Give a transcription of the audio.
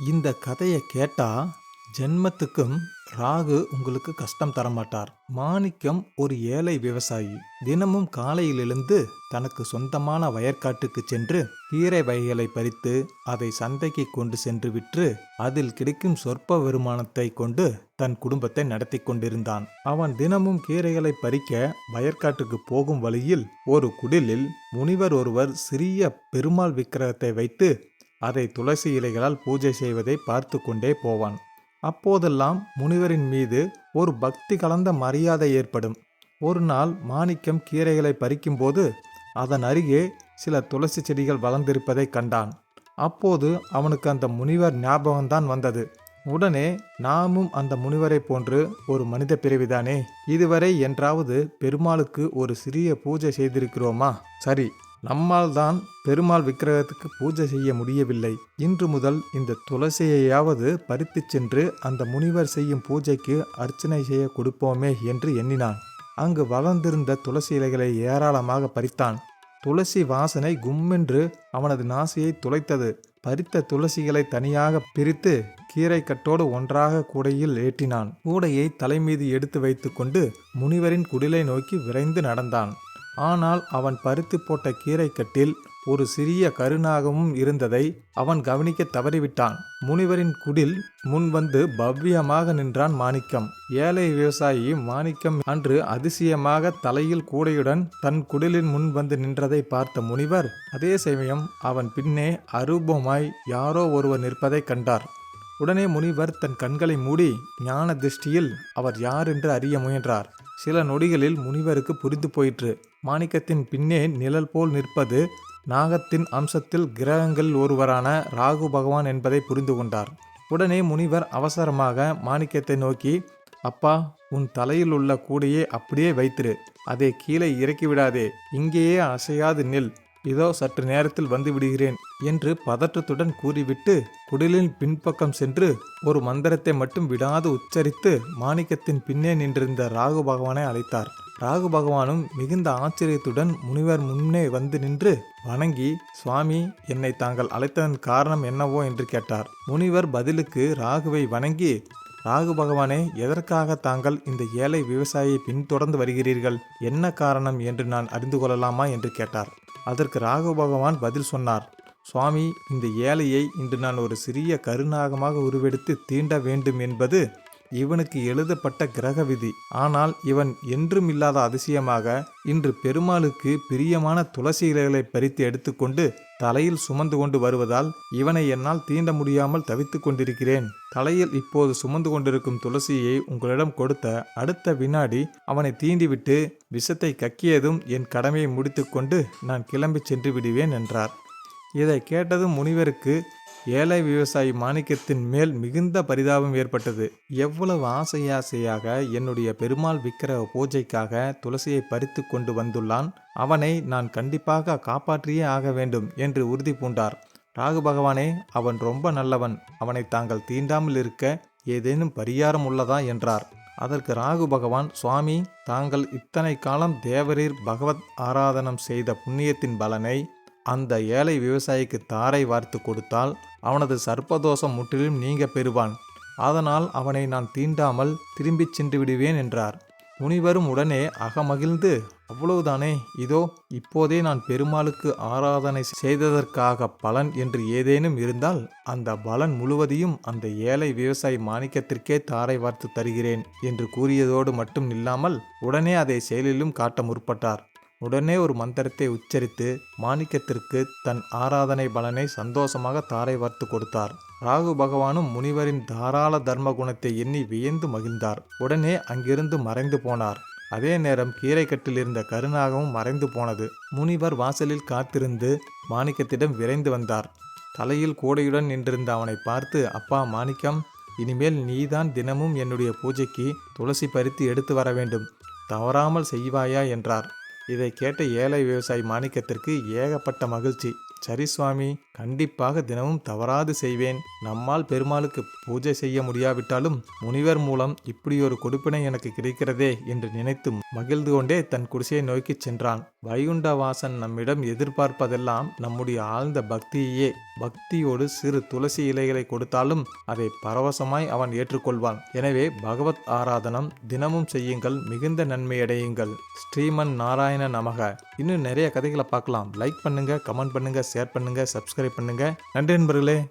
இந்த கதையை கேட்டா ஜென்மத்துக்கும் ராகு உங்களுக்கு கஷ்டம் தரமாட்டார். மாணிக்கம் ஒரு ஏழை விவசாயி. தினமும் காலையிலிருந்து தனக்கு சொந்தமான வயற்காட்டுக்கு சென்று கீரை வகைகளை பறித்து அதை சந்தைக்கு கொண்டு சென்று விற்று அதில் கிடைக்கும் சொற்ப வருமானத்தை கொண்டு தன் குடும்பத்தை நடத்தி கொண்டிருந்தான். அவன் தினமும் கீரைகளை பறிக்க வயற்காட்டுக்கு போகும் வழியில் ஒரு குடிலில் முனிவர் ஒருவர் சிறிய பெருமாள் விக்கிரகத்தை வைத்து அதை துளசி இலைகளால் பூஜை செய்வதை பார்த்து கொண்டே போவான். அப்போதெல்லாம் முனிவரின் மீது ஒரு பக்தி கலந்த மரியாதை ஏற்படும். ஒரு நாள் மாணிக்கம் கீரைகளை பறிக்கும்போது அதன் அருகே சில துளசி செடிகள் வளர்ந்திருப்பதை கண்டான். அப்போது அவனுக்கு அந்த முனிவர் ஞாபகம்தான் வந்தது. உடனே நாமும் அந்த முனிவரை போன்று ஒரு மனித பிறவிதானே? இதுவரை என்றாவது பெருமாளுக்கு ஒரு சிறிய பூஜை செய்திருக்கிறோமா? சரி நம்மால் தான் பெருமாள் விக்கிரகத்துக்கு பூஜை செய்ய முடியவில்லை. இன்று முதல் இந்த துளசியையாவது பறித்துச் சென்று அந்த முனிவர் செய்யும் பூஜைக்கு அர்ச்சனை செய்ய கொடுப்போமே என்று எண்ணினான். அங்கு வளர்ந்திருந்த துளசி இலைகளை ஏராளமாக பறித்தான். துளசி வாசனை கும்மென்று அவனது நாசியை துளைத்தது. பறித்த துளசிகளை தனியாக பிரித்து கீரை கட்டோடு ஒன்றாக கூடையில் ஏற்றினான். கூடையை தலைமீது எடுத்து வைத்துக்கொண்டு முனிவரின் குடிலை நோக்கி விரைந்து நடந்தான். ஆனால் அவன் பறித்து போட்ட கீரைக்கட்டில் ஒரு சிறிய கருநாகமும் இருந்ததை அவன் கவனிக்க தவறிவிட்டான். முனிவரின் குடில் முன் வந்து பவ்யமாக நின்றான் மாணிக்கம். ஏழை விவசாயி மாணிக்கம் அன்று அதிசயமாக தலையில் கூடையுடன் தன் குடிலின் முன் வந்து நின்றதை பார்த்த முனிவர் அதே சமயம் அவன் பின்னே அரூபமாய் யாரோ ஒருவர் நிற்பதை கண்டார். உடனே முனிவர் தன் கண்களை மூடி ஞான திருஷ்டியில் அவர் யார் என்று அறிய முயன்றார். சில நொடிகளில் முனிவருக்கு புரிந்து போயிற்று. மாணிக்கத்தின் பின்னே நிழல் போல் நிற்பது நாகத்தின் அம்சத்தில் கிரகங்களில் ஒருவரான ராகு பகவான் என்பதை புரிந்து கொண்டார். உடனே முனிவர் அவசரமாக மாணிக்கத்தை நோக்கி அப்பா உன் தலையில் உள்ள கூடையே அப்படியே வைத்திரு. அதை கீழே இறக்கி விடாதே. இங்கேயே அசையாது நில். இதோ சற்று நேரத்தில் வந்து விடுகிறேன் என்று பதற்றத்துடன் கூறிவிட்டு குடிலின் பின்பக்கம் சென்று ஒரு மந்திரத்தை மட்டும் விடாது உச்சரித்து மாணிக்கத்தின் பின்னே நின்றிருந்த ராகு பகவானை அழைத்தார். ராகு பகவானும் மிகுந்த ஆச்சரியத்துடன் முனிவர் முன்னே வந்து நின்று வணங்கி சுவாமி என்னை தாங்கள் அழைத்ததன் காரணம் என்னவோ? என்று கேட்டார். முனிவர் பதிலுக்கு ராகுவை வணங்கி ராகு பகவானே எதற்காக தாங்கள் இந்த ஏழை விவசாயியை பின்தொடர்ந்து வருகிறீர்கள்? என்ன காரணம்? என்று நான் அறிந்து கொள்ளலாமா? என்று கேட்டார். அதற்கு ராகு பகவான் பதில் சொன்னார் சுவாமி இந்த ஏழையை இன்று நான் ஒரு சிறிய கருநாகமாக உருவெடுத்து தீண்ட வேண்டும் என்பது இவனுக்கு எழுதப்பட்ட கிரக விதி. ஆனால் இவன் என்றும் இல்லாத அதிசயமாக இன்று பெருமாளுக்கு பிரியமான துளசி இலைகளை பறித்து எடுத்துக்கொண்டு தலையில் சுமந்து கொண்டு வருவதால் இவனை என்னால் தீண்ட முடியாமல் தவித்து கொண்டிருக்கிறேன். தலையில் இப்போது சுமந்து கொண்டிருக்கும் துளசியை உங்களிடம் கொடுத்த அடுத்த வினாடி அவனை தீண்டிவிட்டு விஷத்தை கக்கியதும் என் கடமையை முடித்துக்கொண்டு நான் கிளம்பி சென்று விடுவேன் என்றார். இதை கேட்டதும் முனிவருக்கு ஏழை விவசாயி மாணிக்கத்தின் மேல் மிகுந்த பரிதாபம் ஏற்பட்டது. எவ்வளவு ஆசையாசையாக என்னுடைய பெருமாள் விக்கிரக பூஜைக்காக துளசியை பறித்து கொண்டு வந்துள்ளான். அவனை நான் கண்டிப்பாக காப்பாற்றியே ஆக வேண்டும் என்று உறுதி பூண்டார். ராகு பகவானே அவன் ரொம்ப நல்லவன். அவனை தாங்கள் தீண்டாமல் இருக்க ஏதேனும் பரிகாரம் உள்ளதா? என்றார். அதற்கு ராகு பகவான் சுவாமி தாங்கள் இத்தனை காலம் தேவரீர் பகவத் ஆராதனம் செய்த புண்ணியத்தின் பலனை அந்த ஏழை விவசாயிக்கு தாரை வார்த்து கொடுத்தால் அவனது சர்ப்பதோஷம் முற்றிலும் நீங்க பெறுவான். அதனால் அவனை நான் தீண்டாமல் திரும்பிச் சென்று விடுவேன் என்றார். முனிவரும் உடனே அகமகிழ்ந்து அவ்வளவுதானே இதோ இப்போதே நான் பெருமாளுக்கு ஆராதனை செய்ததற்காக பலன் என்று ஏதேனும் இருந்தால் அந்த பலன் முழுவதையும் அந்த ஏழை விவசாயி மாணிக்கத்திற்கே தாரை வார்த்து தருகிறேன் என்று கூறியதோடு மட்டும் நில்லாமல் உடனே அதை செயலிலும் காட்ட முற்பட்டார். உடனே ஒரு மந்திரத்தை உச்சரித்து மாணிக்கத்திற்கு தன் ஆராதனை பலனை சந்தோஷமாக தாரை வார்த்து கொடுத்தார். ராகு பகவானும் முனிவரின் தாராள தர்ம குணத்தை எண்ணி வியந்து மகிழ்ந்தார். உடனே அங்கிருந்து மறைந்து போனார். அதே நேரம் கீரைக்கட்டில் இருந்த கருணாகவும் மறைந்து போனது. முனிவர் வாசலில் காத்திருந்து மாணிக்கத்திடம் விரைந்து வந்தார். தலையில் கூடையுடன் நின்றிருந்த அவனை பார்த்து அப்பா மாணிக்கம் இனிமேல் நீதான் தினமும் என்னுடைய பூஜைக்கு துளசி பறித்து எடுத்து வர வேண்டும். தவறாமல் செய்வாயா? என்றார். இதை கேட்ட ஏழை விவசாயி மாணிக்கத்திற்கு ஏகப்பட்ட மகிழ்ச்சி. சரி சுவாமி கண்டிப்பாக தினமும் தவறாது செய்வேன். நம்மால் பெருமாளுக்கு பூஜை செய்ய முடியாவிட்டாலும் முனிவர் மூலம் இப்படி ஒரு கொடுப்பினை எனக்கு கிடைக்கிறதே என்று நினைத்து மகிழ்ந்து கொண்டே தன் குடிசையை நோக்கிச் சென்றான். வைகுண்டவாசன் நம்மிடம் எதிர்பார்ப்பதெல்லாம் நம்முடைய ஆழ்ந்த பக்தியே பக்தியோடு சிறு துளசி இலைகளை கொடுத்தாலும் அதை பரவசமாய் அவன் ஏற்றுக்கொள்வான். எனவே பகவத் ஆராதனம் தினமும் செய்யுங்கள் மிகுந்த நன்மையடையுங்கள் ஸ்ரீமன் நாராயண நமக. இன்னும் நிறைய கதைகளை பார்க்கலாம். லைக் பண்ணுங்க கமெண்ட் பண்ணுங்க ஷேர் பண்ணுங்க சப்ஸ்கிரைப் பண்ணுங்க. நன்றி நண்பர்களே.